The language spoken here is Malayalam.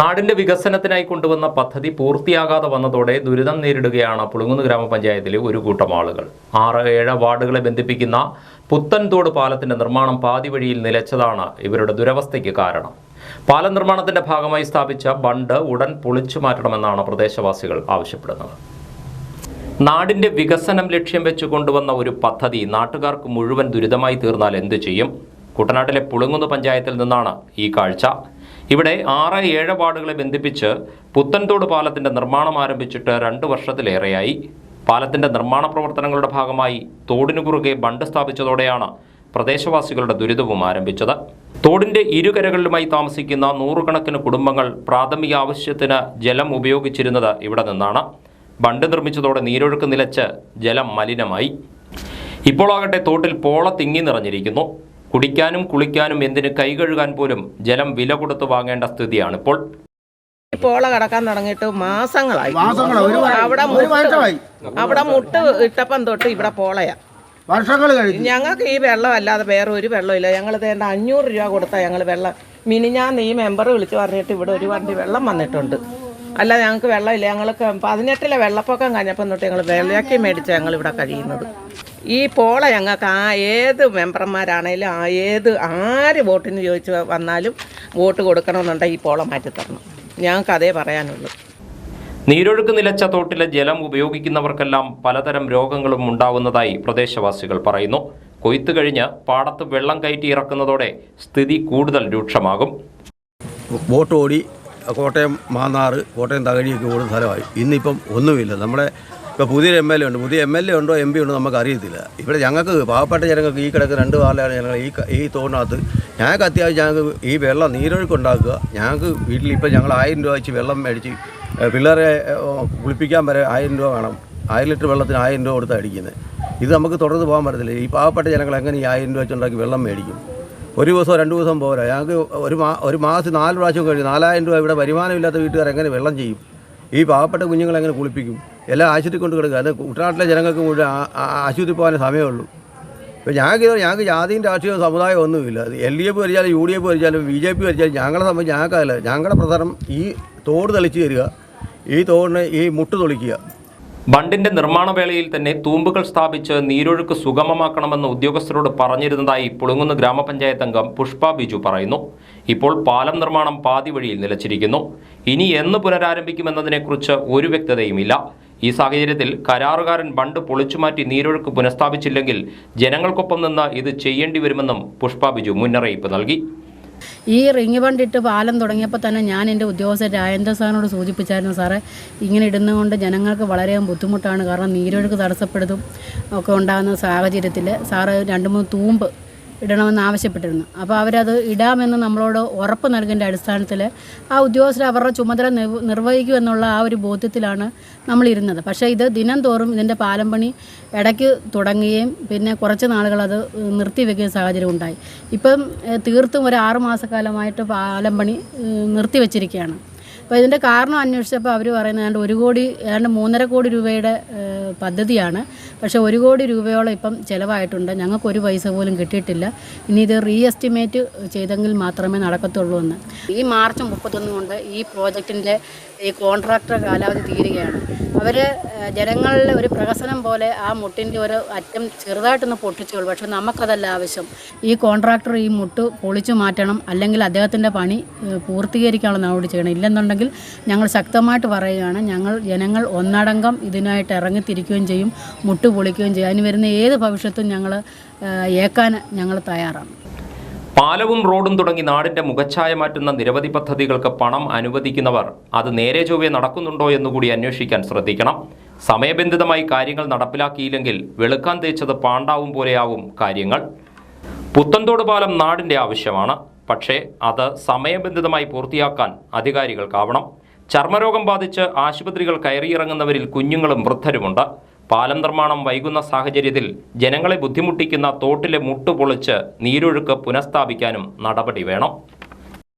നാടിന്റെ വികസനത്തിനായി കൊണ്ടുവന്ന പദ്ധതി പൂർത്തിയാകാതെ വന്നതോടെ ദുരിതം നേരിടുകയാണ് പുളുങ്ങുന്ന് ഗ്രാമപഞ്ചായത്തിലെ ഒരു കൂട്ടം ആളുകൾ. ആറ് ഏഴ് വാർഡുകളെ ബന്ധിപ്പിക്കുന്ന പുത്തൻതോട് പാലത്തിന്റെ നിർമ്മാണം പാതി വഴിയിൽ നിലച്ചതാണ് ഇവരുടെ ദുരവസ്ഥയ്ക്ക് കാരണം. പാലം നിർമ്മാണത്തിന്റെ ഭാഗമായി സ്ഥാപിച്ച ബണ്ട് ഉടൻ പൊളിച്ചു മാറ്റണമെന്നാണ് പ്രദേശവാസികൾ ആവശ്യപ്പെടുന്നത്. നാടിന്റെ വികസനം ലക്ഷ്യം വെച്ച് കൊണ്ടുവന്ന ഒരു പദ്ധതി നാട്ടുകാർക്ക് മുഴുവൻ ദുരിതമായി തീർന്നാൽ എന്തു ചെയ്യും? കുട്ടനാട്ടിലെ പുളുങ്ങുന്ന് പഞ്ചായത്തിൽ നിന്നാണ് ഈ കാഴ്ച. ഇവിടെ ആറ് ഏഴ് വാർഡുകളെ ബന്ധിപ്പിച്ച് പുത്തൻതോട് പാലത്തിന്റെ നിർമ്മാണം ആരംഭിച്ചിട്ട് രണ്ട് വർഷത്തിലേറെയായി. പാലത്തിന്റെ നിർമ്മാണ പ്രവർത്തനങ്ങളുടെ ഭാഗമായി തോടിനു കുറുകെ ബണ്ട് സ്ഥാപിച്ചതോടെയാണ് പ്രദേശവാസികളുടെ ദുരിതവും ആരംഭിച്ചത്. തോടിന്റെ ഇരുകരകളിലുമായി താമസിക്കുന്ന നൂറുകണക്കിന് കുടുംബങ്ങൾ പ്രാഥമിക ആവശ്യത്തിന് ജലം ഉപയോഗിച്ചിരുന്നത് ഇവിടെ നിന്നാണ്. ബണ്ട് നിർമ്മിച്ചതോടെ നീരൊഴുക്ക് നിലച്ച് ജലം മലിനമായി. ഇപ്പോഴാകട്ടെ തോട്ടിൽ പോള തിങ്ങി നിറഞ്ഞിരിക്കുന്നു. കുടിക്കാനും കുളിക്കാനും എന്തിന് കൈ കഴുകാൻ പോലും ജലം വില കൊടുത്തു വാങ്ങേണ്ട സ്ഥിതിയാണ് ഇപ്പോൾ. പോള കടക്കാൻ തുടങ്ങിയിട്ട് മാസങ്ങളായി. അവിടെ. അവിടെ മുട്ട് ഇട്ടപ്പം തൊട്ട് ഇവിടെ പോളയാ. വർഷങ്ങൾ കഴിഞ്ഞു. ഞങ്ങൾക്ക് ഈ വെള്ളം അല്ലാതെ വേറെ ഒരു വെള്ളമില്ല ഞങ്ങൾ തേണ്ട അഞ്ഞൂറ് രൂപ കൊടുത്താൽ ഞങ്ങൾ വെള്ളം. മിനിഞ്ഞാന്ന് ഈ മെമ്പർ വിളിച്ച് പറഞ്ഞിട്ട് ഇവിടെ ഒരു വണ്ടി വെള്ളം വന്നിട്ടുണ്ട്. അല്ല ഞങ്ങൾക്ക് വെള്ളമില്ല. ഞങ്ങൾക്ക് പതിനെട്ടിലെ വെള്ളപ്പൊക്കം കഴിഞ്ഞപ്പം തൊട്ട് ഞങ്ങൾ വെള്ളയാക്കി മേടിച്ചാൽ ഞങ്ങൾ ഇവിടെ കഴിയുന്നത്. ഈ പോള ഞങ്ങൾക്ക് ആ ഏത് മെമ്പർമാരാണേലും ആ ഏത് ആര് വോട്ടിന് ചോദിച്ച് വന്നാലും വോട്ട് കൊടുക്കണമെന്നുണ്ടെങ്കിൽ ഈ പോള മാറ്റിത്തരണം ഞങ്ങൾക്ക് അതേ പറയാനുള്ളൂ. നീരൊഴുക്ക് നിലച്ച തോട്ടിലെ ജലം ഉപയോഗിക്കുന്നവർക്കെല്ലാം പലതരം രോഗങ്ങളും ഉണ്ടാവുന്നതായി പ്രദേശവാസികൾ പറയുന്നു. കൊയ്ത്ത് കഴിഞ്ഞ് പാടത്ത് വെള്ളം കയറ്റി ഇറക്കുന്നതോടെ സ്ഥിതി കൂടുതൽ രൂക്ഷമാകും. വോട്ട് ഓടി കോട്ടയം മാന്നാർ കോട്ടയം തകഴിയൊക്കെ ഓടുന്ന സ്ഥലമായി. ഇന്നിപ്പം ഒന്നുമില്ല. നമ്മുടെ ഇപ്പോൾ പുതിയൊരു എം എൽ എ ഉണ്ട്. പുതിയ എം എൽ എ ഉണ്ടോ എം പി ഉണ്ടോ നമുക്ക് അറിയത്തില്ല. ഇവിടെ ഞങ്ങൾക്ക് പാവപ്പെട്ട ജനങ്ങൾക്ക് ഈ കിടക്ക് രണ്ട് വാർഡിലാണ് ഞങ്ങൾ ഈ ഈ തോടിനകത്ത് ഞങ്ങൾക്ക് അത്യാവശ്യം ഞങ്ങൾക്ക് ഈ വെള്ളം നീരൊഴുക്ക് ഉണ്ടാക്കുക ഞങ്ങൾക്ക് വീട്ടിൽ ഇപ്പം ഞങ്ങൾ ആയിരം രൂപ വെച്ച് വെള്ളം മേടിച്ച് പിള്ളേരെ കുളിപ്പിക്കാൻ വരെ ആയിരം രൂപ വേണം. ആയിരം ലിറ്റർ വെള്ളത്തിന് ആയിരം രൂപ കൊടുത്താണ് അടിക്കുന്നത് ഇത് നമുക്ക് തുടർന്ന് പോകാൻ പറ്റത്തില്ല. ഈ പാവപ്പെട്ട ജനങ്ങൾ എങ്ങനെ ഈ ആയിരം രൂപ വെച്ചുണ്ടാക്കി വെള്ളം മേടിക്കും? ഒരു ദിവസം രണ്ട് ദിവസം പോരാ. ഞങ്ങൾക്ക് ഒരു മാ ഒരു മാസം നാല് പ്രാവശ്യം കഴിഞ്ഞു നാലായിരം രൂപ ഇവിടെ വരുമാനമില്ലാത്ത വീട്ടുകാർ എങ്ങനെ വെള്ളം ചെയ്യും? ഈ പാവപ്പെട്ട കുഞ്ഞുങ്ങളെ എങ്ങനെ കുളിപ്പിക്കും? എല്ലാം ആശുപത്രി കൊണ്ട് കിടക്കുക. അത് കുട്ടനാട്ടിലെ ജനങ്ങൾക്ക് മുഴുവൻ ആശുപത്രി പോകാനേ സമയമുള്ളൂ ഇപ്പോൾ ഞങ്ങൾക്ക് ഞങ്ങൾക്ക് ജാതിയും രാഷ്ട്രീയവും സമുദായവും ഒന്നുമില്ല. എൽ ഡി എഫ് ഭരിച്ചാലും യു ഡി എഫ് ഭരിച്ചാലും ബി ജെ പി ഭരിച്ചാലും ഞങ്ങളെ സംബന്ധിച്ച് ഞങ്ങൾക്കല്ല ഞങ്ങളുടെ പ്രധാനം ഈ തോട് തെളിച്ച് തരിക. ഈ തോടിനെ ഈ മുട്ട് തൊളിക്കുക. ബണ്ടിന്റെ നിർമ്മാണ വേളയിൽ തന്നെ തൂമ്പുകൾ സ്ഥാപിച്ച് നീരൊഴുക്ക് സുഗമമാക്കണമെന്ന് ഉദ്യോഗസ്ഥരോട് പറഞ്ഞിരുന്നതായി പുളുങ്ങുന്ന് ഗ്രാമപഞ്ചായത്ത് അംഗം പുഷ്പ ബിജു പറയുന്നു. ഇപ്പോൾ പാലം നിർമ്മാണം പാതി വഴിയിൽ നിലച്ചിരിക്കുന്നു. ഇനി എന്ന് പുനരാരംഭിക്കുമെന്നതിനെക്കുറിച്ച് ഒരു വ്യക്തതയുമില്ല. ഈ സാഹചര്യത്തിൽ കരാറുകാരൻ ബണ്ട് പൊളിച്ചുമാറ്റി നീരൊഴുക്ക് പുനഃസ്ഥാപിച്ചില്ലെങ്കിൽ ജനങ്ങൾക്കൊപ്പം നിന്ന് ഇത് ചെയ്യേണ്ടി വരുമെന്നും പുഷ്പ ബിജു മുന്നറിയിപ്പ് നൽകി. ഈ റിങ് വണ്ടിട്ട് പാലം തുടങ്ങിയപ്പോൾ തന്നെ ഞാൻ എന്റെ ഉദ്യോഗസ്ഥ രാജേന്ദ്ര സാറിനോട് സൂചിപ്പിച്ചായിരുന്നു സാറേ ഇങ്ങനെ ഇടുന്നതുകൊണ്ട് ജനങ്ങൾക്ക് വളരെയധികം ബുദ്ധിമുട്ടാണ്. കാരണം നീരൊഴുക്ക് തടസ്സപ്പെടുത്തും ഒക്കെ ഉണ്ടാകുന്ന സാഹചര്യത്തിൽ സാറ് രണ്ട് മൂന്ന് തൂമ്പ് ഇടണമെന്ന് ആവശ്യപ്പെട്ടിരുന്നു. അപ്പോൾ അവരത് ഇടാമെന്ന് നമ്മളോട് ഉറപ്പ് നൽകേണ്ട അടിസ്ഥാനത്തിൽ ആ ഉദ്യോഗസ്ഥർ അവരുടെ ചുമതല നിർ- നിർവഹിക്കുമെന്നുള്ള ആ ഒരു ബോധ്യത്തിലാണ് നമ്മളിരുന്നത്. പക്ഷേ ഇത് ദിനം തോറും ഇതിന്റെ പാലം പണി ഇടയ്ക്ക് തുടങ്ങുകയും പിന്നെ കുറച്ച് നാളുകൾ അത് നിർത്തിവെക്കുന്ന സാഹചര്യം ഉണ്ടായി. ഇപ്പം തീർത്തും ഒരു ആറുമാസക്കാലമായിട്ട് പാലം പണി നിർത്തിവെച്ചിരിക്കുകയാണ്. അപ്പോൾ ഇതിന്റെ കാരണം അന്വേഷിച്ചപ്പോൾ അവർ പറയുന്നത് ഏതാണ്ട് ഒരു കോടി ഏതാണ്ട് മൂന്നര കോടി രൂപയുടെ പദ്ധതിയാണ്. പക്ഷേ ഒരു കോടി രൂപയോളം ഇപ്പം ചിലവായിട്ടുണ്ട്. ഞങ്ങൾക്ക് ഒരു പൈസ പോലും കിട്ടിയിട്ടില്ല. ഇനി ഇത് റീ എസ്റ്റിമേറ്റ് ചെയ്തെങ്കിൽ മാത്രമേ നടക്കത്തുള്ളൂ എന്ന്. ഈ മാർച്ച് മുപ്പത്തൊന്ന് കൊണ്ട് ഈ പ്രോജക്റ്റിന്റെ ഈ കോൺട്രാക്ടർ കാലാവധി തീരുകയാണ്. അവർ ജനങ്ങളിലെ ഒരു പ്രഹസനം പോലെ ആ മുട്ടിന്റെ ഒരു അറ്റം ചെറുതായിട്ടൊന്ന് പൊട്ടിച്ചോളൂ പക്ഷെ നമുക്കതല്ല ആവശ്യം. ഈ കോൺട്രാക്ടർ ഈ മുട്ട് പൊളിച്ചു മാറ്റണം അല്ലെങ്കിൽ അദ്ദേഹത്തിന്റെ പണി പൂർത്തീകരിക്കാനുള്ള നടപടി ചെയ്യണം. ഇല്ലെന്നുണ്ടെങ്കിൽ ഞങ്ങൾ ശക്തമായിട്ട് പറയുകയാണ് ഞങ്ങൾ ജനങ്ങൾ ഒന്നടങ്കം ഇതിനായിട്ട് ഇറങ്ങിത്തിരിക്കുകയും ചെയ്യും മുട്ട് പൊളിക്കുകയും ചെയ്യും. അതിന് വരുന്ന ഏത് ഭവിഷ്യത്തും ഞങ്ങൾ ഏക്കാൻ ഞങ്ങൾ തയ്യാറാണ്. പാലവും റോഡും തുടങ്ങി നാടിന്റെ മുഖച്ഛായ മാറ്റുന്ന നിരവധി പദ്ധതികൾക്ക് പണം അനുവദിക്കുന്നവർ അത് നേരെ ചൊവ്വെ നടക്കുന്നുണ്ടോ എന്നുകൂടി അന്വേഷിക്കാൻ ശ്രദ്ധിക്കണം. സമയബന്ധിതമായി കാര്യങ്ങൾ നടപ്പിലാക്കിയില്ലെങ്കിൽ വെളുക്കാൻ തേച്ചത് പാണ്ടാവും പോലെയാവും കാര്യങ്ങൾ. പുത്തൻതോട് പാലം നാടിന്റെ ആവശ്യമാണ്. പക്ഷേ അത് സമയബന്ധിതമായി പൂർത്തിയാക്കാൻ അധികാരികൾക്കാവണം. ചർമ്മരോഗം ബാധിച്ച് ആശുപത്രികൾ കയറിയിറങ്ങുന്നവരിൽ കുഞ്ഞുങ്ങളും വൃദ്ധരുമുണ്ട്. പാലം നിർമ്മാണം വൈകുന്ന സാഹചര്യത്തിൽ ജനങ്ങളെ ബുദ്ധിമുട്ടിക്കുന്ന തോട്ടിലെ മുട്ടുപൊളിച്ച് നീരൊഴുക്ക് പുനഃസ്ഥാപിക്കാനും നടപടി വേണം.